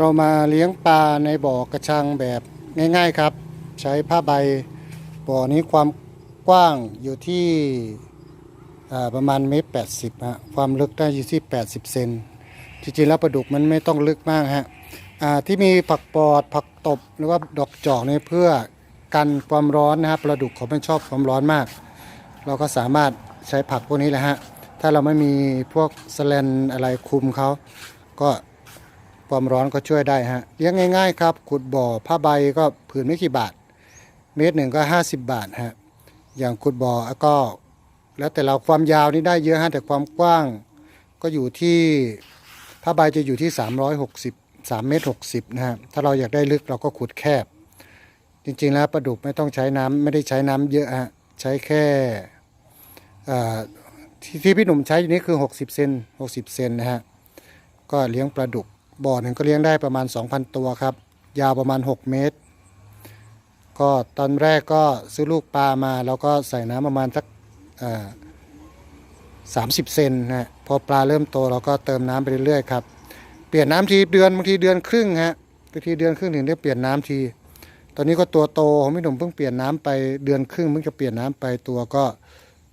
เรามาเลี้ยงปลาในบ่อกระชังแบบง่าย ๆครับ ใช้ผ้าใบบ่อนี้ความกว้างอยู่ที่ประมาณเมตรแปดสิบฮะความลึกได้อยู่ที่ 80 เซนจริงๆแล้วปลาดุกมันไม่ต้องลึกมากฮะที่มีผักปอดผักตบหรือว่าดอกจอกเนี่ยเพื่อกันความร้อนนะครับปลาดุกเขาไม่ชอบความร้อนมาก เราก็สามารถใช้ผักพวกนี้แหละฮะถ้าเราไม่มีพวกสแลนอะไรคุมเขาก็ ความร้อนก็ช่วยได้ฮะเลี้ยงง่าย ๆ ครับ ขุดบ่อผ้าใบก็ผืนไม่กี่บาท เมตรหนึ่งก็ 50 บาทฮะอย่างขุดบ่อก็ แล้วแต่เราความยาวนี่ได้เยอะฮะแต่ความกว้างก็อยู่ที่ผ้าใบจะอยู่ที่ 360 3เมตร60นะฮะถ้าเราอยากได้ลึกเราก็ขุดแคบ จริงๆแล้วปลาดุกไม่ต้องใช้น้ำไม่ได้ใช้น้ำเยอะฮะใช้แค่อ่าที่ที่พี่หนุ่มใช้อยู่นี้คือ 60 เซน60 เซนนะฮะ ก็เลี้ยงปลาดุก บ่อหนึ่งก็เลี้ยงได้ประมาณ 2,000 ตัวครับ ยาวประมาณ 6 เมตร ก็ตอนแรกก็ซื้อลูกปลามา แล้วก็ใส่น้ำประมาณสักสามสิบเซนนะฮะพอปลาเริ่มโตเราก็เติมน้ำไปเรื่อยๆครับ เปลี่ยนน้ำทีเดือนบางทีเดือนครึ่งฮะบางทีเดือนครึ่งถึงได้เปลี่ยนน้ำที ตอนนี้ก็ตัวโตของพี่หนุ่มเพิ่งเปลี่ยนน้ำไปเดือนครึ่งเพิ่งจะเปลี่ยนน้ำไปตัวก็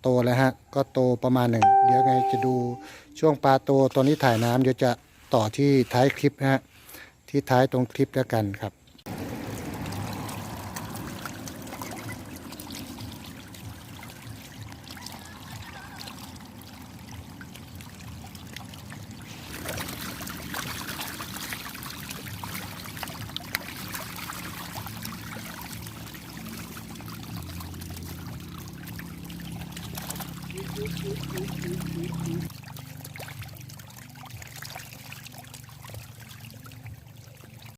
โตแล้วฮะ ก็โตประมาณหนึ่ง เดี๋ยวไงจะดูช่วงปลาโตตอนนี้ถ่ายน้ำเดี๋ยวจะ ต่อที่ท้ายคลิปนะฮะที่ท้ายตรงคลิปแล้วกันครับ